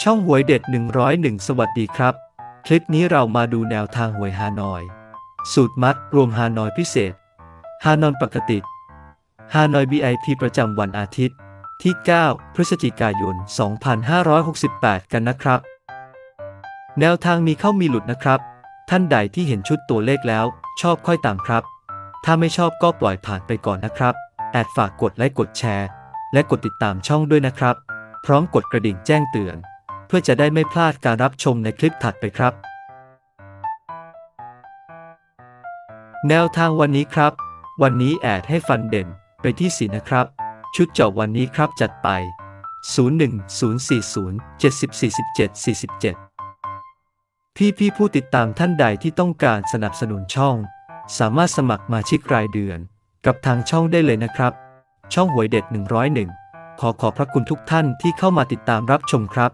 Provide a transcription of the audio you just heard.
ช่องหวยเด็ด 101 สวัสดีครับ คลิปนี้เรามาดูแนวทางหวยฮานอย สูตรมัดรวมฮานอยพิเศษ ฮานอยปกติฮานอย BIP ประจำวันอาทิตย์ ที่ 9 พฤศจิกายน 2568 กันนะครับ แนวทางมีเข้ามีหลุดนะครับ ท่านใดที่เห็นชุดตัวเลขแล้ว ชอบค่อยตามครับ ถ้าไม่ชอบก็ปล่อยผ่านไปก่อนนะครับแอดฝากกดไลค์กดแชร์ และกดติดตามช่องด้วยนะครับ พร้อมกดกระดิ่งแจ้งเตือน พื่อจะได้ไม่พลาดการรับชมในคลิปถัดไปครับ แนวทางวันนี้ครับ วันนี้แอดให้ฟันเด่นไปที่สีนะครับ ชุดเจาะวันนี้ครับจัดไป 01040 7047 47 พี่พี่ผู้ติดตามท่านใดที่ต้องการสนับสนุนช่อง สามารถสมัครมาชิกรายเดือน กับทางช่องได้เลยนะครับ ช่องหวยเด็ด 101 ขอขอบพระคุณทุกท่านที่เข้ามาติดตามรับชมครับ